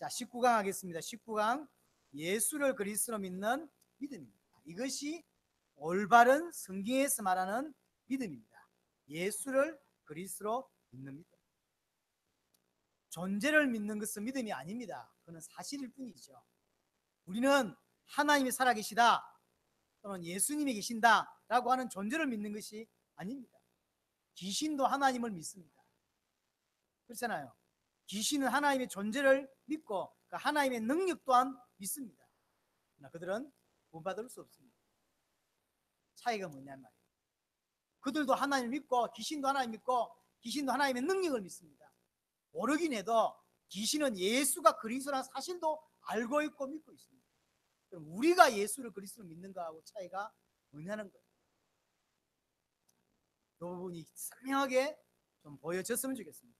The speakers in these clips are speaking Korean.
자, 19강 하겠습니다. 19강 예수를 그리스도로 믿는 믿음입니다. 이것이 올바른 성경에서 말하는 믿음입니다. 예수를 그리스도로 믿는 믿음. 존재를 믿는 것은 믿음이 아닙니다. 그는 사실일 뿐이죠. 우리는 하나님이 살아계시다 또는 예수님이 계신다 라고 하는 존재를 믿는 것이 아닙니다. 귀신도 하나님을 믿습니다. 그렇잖아요. 귀신은 하나님의 존재를 믿고 그 하나님의 능력 또한 믿습니다. 그러나 그들은 구원받을 수 없습니다. 차이가 뭐냐는 말이에요. 그들도 하나님을 믿고 귀신도 하나님 믿고 귀신도 하나님의 능력을 믿습니다. 모르긴 해도 귀신은 예수가 그리스도라는 사실도 알고 있고 믿고 있습니다. 그럼 우리가 예수를 그리스도로 믿는가하고 차이가 뭐냐는 거예요. 이 부분이 선명하게 좀 보여졌으면 좋겠습니다.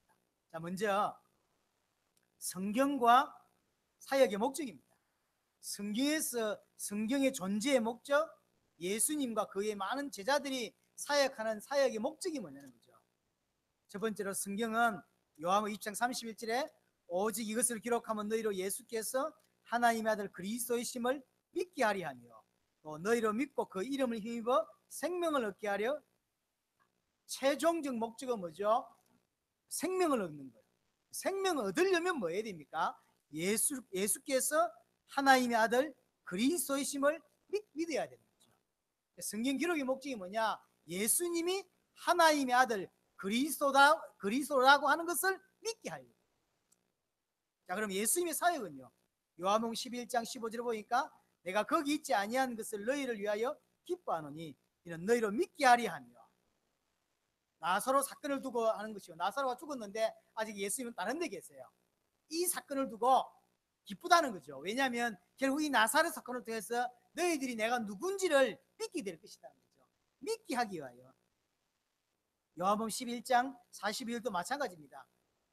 자, 먼저 성경과 사역의 목적입니다. 성경에서 성경의 존재의 목적, 예수님과 그의 많은 제자들이 사역하는 사역의 목적이 뭐냐는 거죠. 첫 번째로 성경은 요한의 2장 31절에 오직 이것을 기록하면 너희로 예수께서 하나님의 아들 그리스도이심을 믿게 하리 하며 또 너희로 믿고 그 이름을 힘입어 생명을 얻게 하려 최종적 목적은 뭐죠? 생명을 얻는 거예요. 생명을 얻으려면 뭐 해야 됩니까? 예수 예수께서 하나님의 아들 그리스도이심을 믿, 되는 거죠. 성경 기록의 목적이 뭐냐? 예수님이 하나님의 아들 그리스도다 그리스도라고 하는 것을 믿게 하려. 자, 그럼 예수님의 사역은요. 요한복음 11장 15절에 보니까 내가 거기 있지 아니한 것을 너희를 위하여 기뻐하노니 이는 너희로 믿게 하리 하며 나사로 사건을 두고 하는 것이요. 나사로가 죽었는데 아직 예수님은 다른 데 계세요. 이 사건을 두고 기쁘다는 거죠. 왜냐하면 결국 이 나사렛 사건을 통해서 너희들이 내가 누군지를 믿게 될 것이라는 거죠. 믿게 하기 위하여. 요한복음 11장 42절도 마찬가지입니다.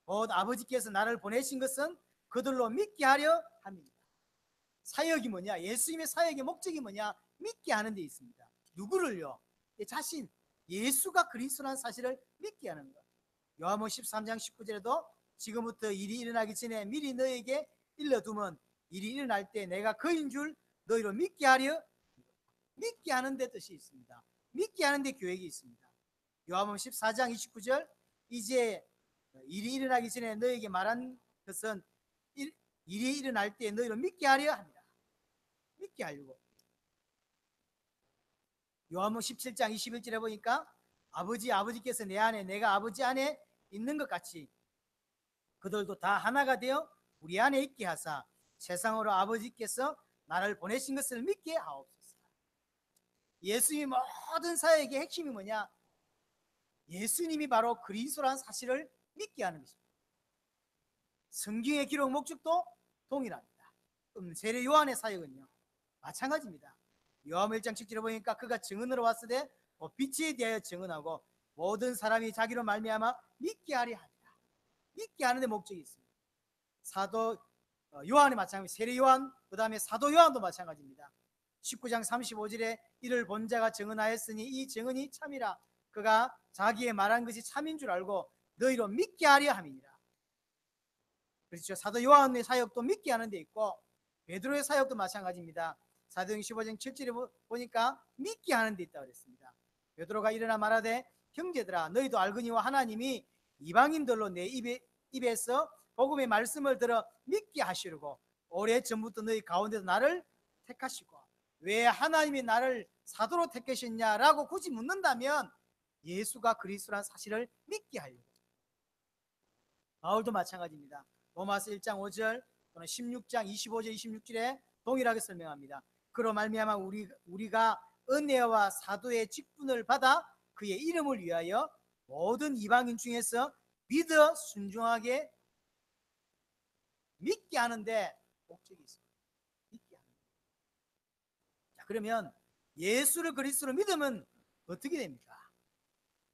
곧 아버지께서 나를 보내신 것은 그들로 믿게 하려 합니다. 사역이 뭐냐? 예수님의 사역의 목적이 뭐냐? 믿게 하는 데 있습니다. 누구를요? 자신, 예수가 그리스도라는 사실을 믿게 하는 것. 요한복음 13장 19절에도 지금부터 일이 일어나기 전에 미리 너에게 일러두면 일이 일어날 때 내가 그인 줄 너희로 믿게 하려 믿게 하는 데 뜻이 있습니다. 믿게 하는 데 계획이 있습니다. 요한복음 14장 29절 이제 일이 일어나기 전에 너에게 말한 것은 일, 일이 일어날 때 너희로 믿게 하려 합니다. 믿게 하려고. 요한복음 17장 21절에 보니까 아버지 아버지께서 내 안에 내가 아버지 안에 있는 것 같이 그들도 다 하나가 되어 우리 안에 있게 하사 세상으로 아버지께서 나를 보내신 것을 믿게 하옵소서. 예수님의 모든 사역의 핵심이 뭐냐? 예수님이 바로 그리스도라는 사실을 믿게 하는 것입니다. 성경의 기록 목적도 동일합니다. 그럼 세례 요한의 사역은요? 마찬가지입니다. 요한 1장 7절에 보니까 그가 증언으로 왔을 때 빛에 대하여 증언하고 모든 사람이 자기로 말미암아 믿게 하려 합니다. 믿게 하는 데 목적이 있습니다. 사도 어, 요한이 마찬가지, 세례 요한, 그 다음에 사도 요한도 마찬가지입니다. 19장 35절에 이를 본 자가 증언하였으니 이 증언이 참이라 그가 자기의 말한 것이 참인 줄 알고 너희로 믿게 하려 함이니라. 그렇죠. 사도 요한의 사역도 믿게 하는 데 있고 베드로의 사역도 마찬가지입니다. 사도행 15장 7절에 보니까 믿게 하는 데 있다고 그랬습니다. 베드로가 일어나 말하되 형제들아 너희도 알거니와 하나님이 이방인들로 내 입에, 입에서 복음의 말씀을 들어 믿게 하시려고 오래 전부터 너희 가운데서 나를 택하시고 왜 하나님이 나를 사도로 택하셨냐라고 굳이 묻는다면 예수가 그리스도란 사실을 믿게 하려고 바울도 마찬가지입니다. 로마서 1장 5절 또는 16장 25절 26절에 동일하게 설명합니다. 그로 말미암아 우리 우리가 은혜와 사도의 직분을 받아 그의 이름을 위하여 모든 이방인 중에서 믿어 순종하게 믿게 하는데 목적이 있습니다. 믿게 하는. 자, 그러면 예수를 그리스도로 믿으면 어떻게 됩니까?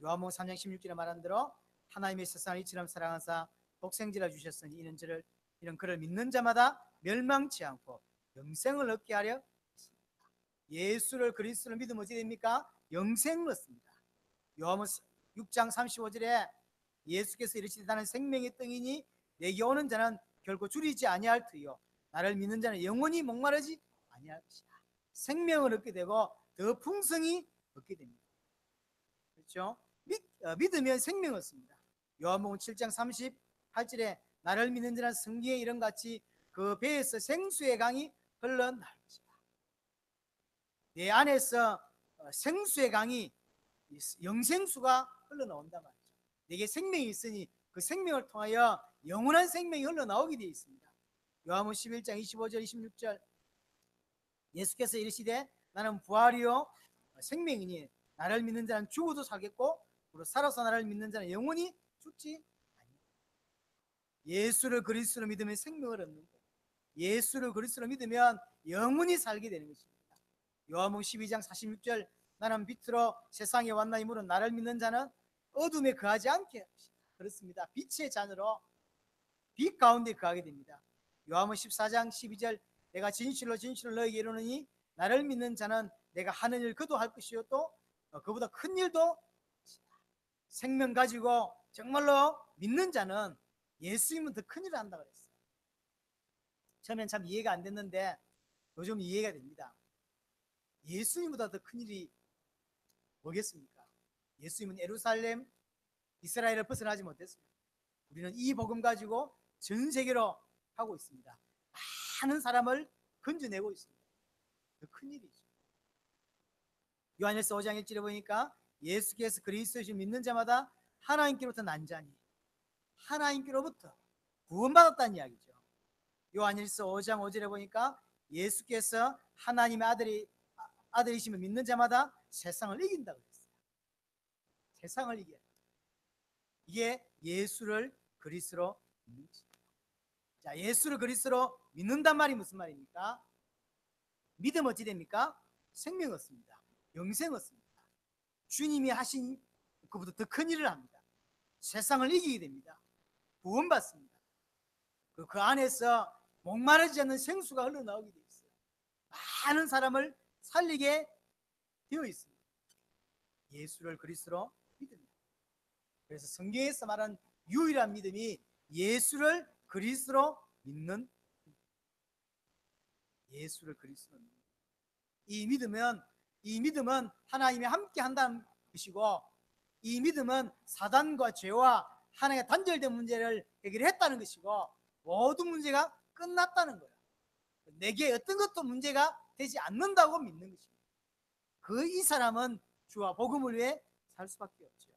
요한복음 3장 16절에 말한 대로 하나님의 세상을 이처럼 사랑하사 독생지라 주셨으니 이는 저를 이런 그를 믿는 자마다 멸망치 않고 영생을 얻게 하려 예수를 그리스도를 믿으면 어떻게 됩니까? 영생을 얻습니다. 요한복음 6장 35절에 예수께서 이르시되 나는 생명의 떡이니 내게 오는 자는 결코 줄이지 아니할 터이요 나를 믿는 자는 영원히 목마르지 아니할 것이다. 생명을 얻게 되고 더 풍성히 얻게 됩니다. 그렇죠? 믿, 어, 믿으면 생명을 얻습니다. 요한복음 7장 38절에 나를 믿는 자는 성경에 이런 같이 그 배에서 생수의 강이 것이다. 내 안에서 어, 생수의 강이 이 영생수가 흘러나온단 말이죠. 내게 생명이 있으니 그 생명을 통하여 영원한 생명이 흘러나오게 되어 있습니다. 요한복음 11장 25절 26절 예수께서 이르시되 나는 부활이요 생명이니 나를 믿는 자는 죽어도 살겠고 그리고 살아서 나를 믿는 자는 영원히 죽지. 예수를 그리스도로 믿으면 생명을 얻는 거. 예수를 그리스도로 믿으면 영원히 살게 되는 것입니다. 요한복음 12장 46절 나는 빛으로 세상에 왔나 이므로 나를 믿는 자는 어둠에 거하지 않게 합시다. 그렇습니다. 빛의 자녀로 빛 가운데 거하게 됩니다. 요한복음 14장 12절 내가 진실로 진실로 너에게 이르노니 나를 믿는 자는 내가 하는 일 그도 할 것이요 또 어, 그보다 큰 일도 생명 가지고 정말로 믿는 자는 예수님은 더 큰 일을 한다 그랬어요. 처음엔 참 이해가 안 됐는데 요즘 이해가 됩니다. 예수님보다 더 큰 일이 뭐겠습니까? 예수님은 예루살렘 이스라엘을 벗어나지 못했습니다. 우리는 이 복음 가지고 전 세계로 하고 있습니다. 많은 사람을 건져내고 있습니다. 더 큰 일이죠. 요한일서 5장 1절에 보니까 예수께서 그리스도를 믿는 자마다 하나님께로부터 난 자니 하나님께로부터 구원받았다는 이야기죠. 요한일서 5장 5절에 보니까 예수께서 하나님의 아들이 아- 아들이시면 믿는 자마다 세상을 이긴다고 했어요. 세상을 이겨. 이게 예수를 그리스로 믿는. 자, 예수를 그리스로 믿는단 말이 무슨 말입니까? 믿음 어찌 됩니까? 생명 얻습니다. 영생 얻습니다. 주님이 하신 그보다 더 큰 일을 합니다. 세상을 이기게 됩니다. 구원받습니다. 그, 그 안에서 목마르지 않는 생수가 흘러나오게 되어 있어요. 많은 사람을 살리게 되어 있습니다. 예수를 그리스로 믿습니다. 그래서 성경에서 말한 유일한 믿음이 예수를 그리스로 믿는 예수를 그리스로 믿는 이 믿음은 이 믿음은 하나님이 함께 한다는 것이고 이 믿음은 사단과 죄와 하나님의 단절된 문제를 해결 했다는 것이고 모든 문제가 끝났다는 거예요. 내게 어떤 것도 문제가 되지 않는다고 믿는 것입니다. 그 이 사람은 주와 복음을 위해 살 수밖에 없죠.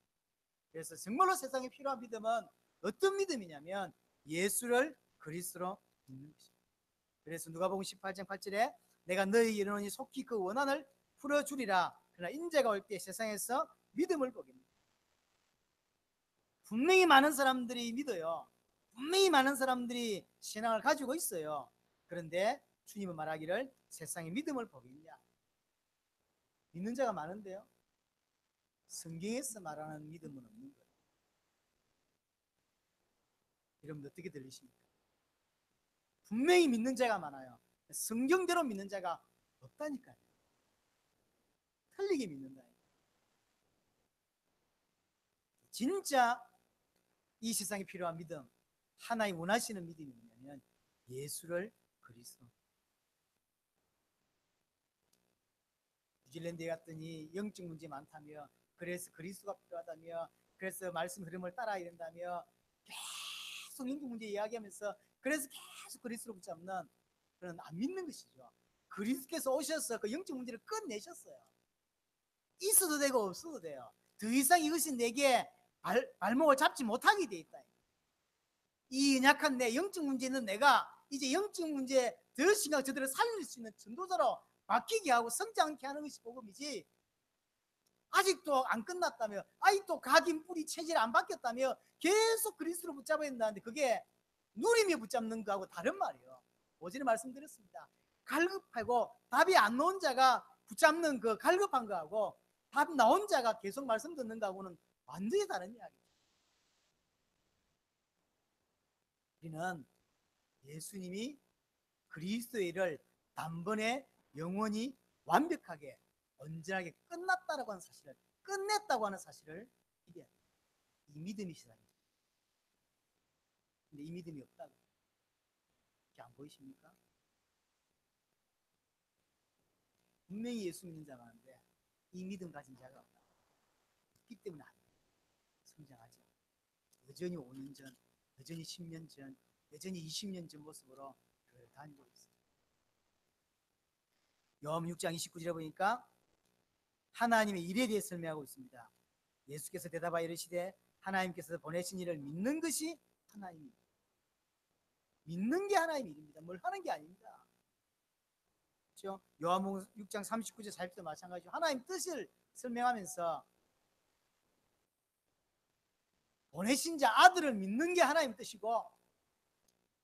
그래서 정말로 세상에 필요한 믿음은 어떤 믿음이냐면 예수를 그리스로 믿는 것입니다. 그래서 누가복음 18장 8절에 내가 너희에게 이르노니 속히 그 원한을 풀어주리라. 그러나 인재가 올 때 세상에서 믿음을 보겠니다. 분명히 많은 사람들이 믿어요. 분명히 많은 사람들이 신앙을 가지고 있어요. 그런데 주님은 말하기를 세상에 믿음을 보겠냐? 믿는 자가 많은데요. 성경에서 말하는 믿음은 없는 거예요. 여러분 어떻게 들리십니까? 분명히 믿는 자가 많아요. 성경대로 믿는 자가 없다니까요. 틀리게 믿는다. 진짜 이 세상에 필요한 믿음, 하나님 원하시는 믿음이 뭐냐면 예수를 그리스도. 뉴질랜드에 갔더니 영적 문제 많다며 그래서 그리스도가 필요하다며 그래서 말씀 흐름을 따라야 된다며 계속 영적 문제 이야기하면서 그래서 계속 그리스도를 붙잡는 그런 안 믿는 것이죠. 그리스도께서 오셔서 그 영적 문제를 끝내셨어요. 있어도 되고 없어도 돼요. 더 이상 이것이 내게 발, 발목을 잡지 못하게 돼 있다. 이 연약한 내 영적 문제는 내가 이제 영적 문제 더 심각 저들을 살릴 수 있는 전도자로 바뀌게 하고 성장케 하는 것이 복음이지. 아직도 안 끝났다며, 아직도 각인 뿌리 체질 안 바뀌었다며 계속 그리스도로 붙잡아야 된다는데 그게 누림이 붙잡는 거하고 다른 말이에요. 어제는 말씀드렸습니다. 갈급하고 답이 안 나온 자가 붙잡는 그 갈급한 거하고 답 나온 자가 계속 말씀 듣는 거하고는 완전히 다른 이야기예요. 우리는 예수님이 그리스도의 일을 단번에 영원히 완벽하게 온전하게 끝났다라고 하는 사실을 끝냈다고 하는 사실을 이겨야. 이 믿음이 시작입니다. 근데 이 믿음이 없다고. 이렇게 안 보이십니까? 분명히 예수 믿는 자가 많은데 이 믿음 가진 자가 없다. 없기 때문에 안. 성장하지. 여전히 5년 전, 여전히 10년 전, 여전히 20년 전 모습으로 다니고 있어 요. 요한 6장 29절에 보니까 하나님의 일에 대해 설명하고 있습니다. 예수께서 대답하여 이르시되 하나님께서 보내신 일을 믿는 것이 하나님입니다. 믿는 게 하나님 일입니다. 뭘 하는 게 아닙니다. 그렇죠? 요한복음 6장 39절 40절 마찬가지로 하나님 뜻을 설명하면서 보내신 자 아들을 믿는 게 하나님 뜻이고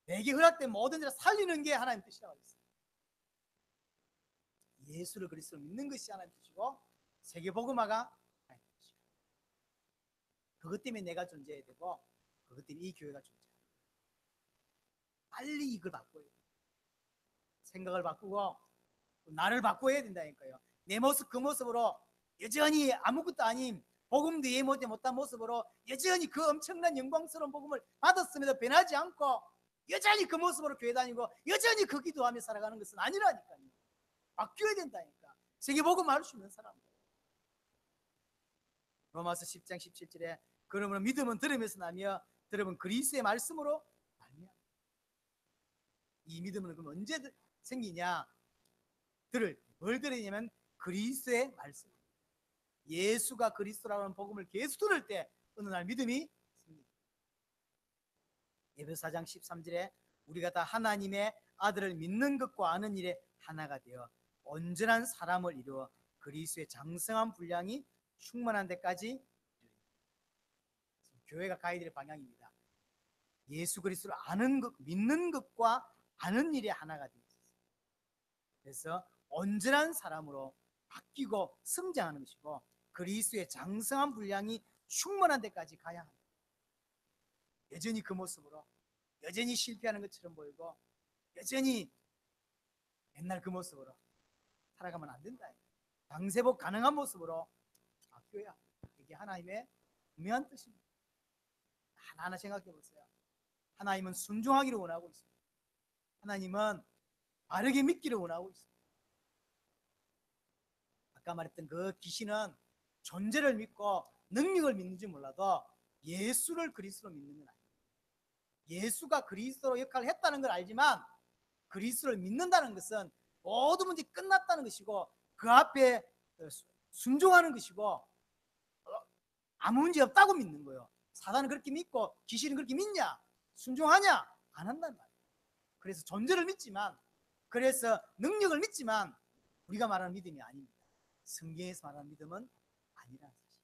내게 허락된 모든 자를 살리는 게 하나님 뜻이라고 했어요. 예수를 그리스도 믿는 것이 하나님 뜻이고 세계 복음화가 하나님 뜻이고 그것 때문에 내가 존재해야 되고 그것 때문에 이 교회가 돼요. 빨리 이걸 바꿔야 돼요. 생각을 바꾸고 나를 바꿔야 된다니까요. 내 모습 그 모습으로 여전히 아무것도 아닌 복음도 이해 못해 못한 모습으로 여전히 그 엄청난 영광스러운 복음을 받았음에도 변하지 않고 여전히 그 모습으로 교회 다니고 여전히 그 기도하며 살아가는 것은 아니라니까요. 바뀌어야 된다니까. 세계 복음 알 수 있는 사람. 로마서 10장 17절에 그러므로 믿음은 들음에서 나며 들음은 그리스의 말씀으로 말미암아. 이 믿음은 그럼 언제 드- 생기냐? 들을 뭘 들으냐면 그리스의 말씀. 예수가 그리스도라는 복음을 계속 들을 때 어느 날 믿음이 생깁니다. 에베소 4장 13절에 우리가 다 하나님의 아들을 믿는 것과 아는 일에 하나가 되어 온전한 사람을 이루어 그리스도의 장성한 분량이 충만한 데까지. 교회가 가야 될 방향입니다. 예수 그리스도를 아는 것, 믿는 것과 아는 일에 하나가 되어 있어요. 그래서 온전한 사람으로 바뀌고 성장하는 것이고 그리스도의 장성한 분량이 충만한 데까지 가야 합니다. 여전히 그 모습으로 여전히 실패하는 것처럼 보이고 여전히 옛날 그 모습으로 살아가면 안 된다. 장세복 가능한 모습으로 합니다. 이게 하나님의 분명한 뜻입니다. 하나하나 생각해 보세요. 하나님은 순종하기를 원하고 있습니다. 하나님은 바르게 믿기를 원하고 있습니다. 아까 말했던 그 귀신은 존재를 믿고 능력을 믿는지 몰라도 예수를 그리스도로 믿는 건 아니에요. 예수가 그리스도로 역할을 했다는 걸 알지만 그리스도를 믿는다는 것은 모든 문제 끝났다는 것이고 그 앞에 어, 수- 순종하는 것이고 어, 아무 문제 없다고 믿는 거예요. 사단은 그렇게 믿고 귀신은 그렇게 믿냐? 순종하냐? 안 한단 말이에요. 그래서 존재를 믿지만 그래서 능력을 믿지만 우리가 말하는 믿음이 아닙니다. 성경에서 말하는 믿음은 아니라는 사실.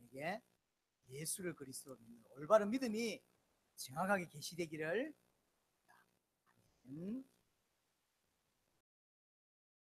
이게 예수를 그리스도로 믿는 올바른 믿음이 정확하게 계시되기를. 아멘.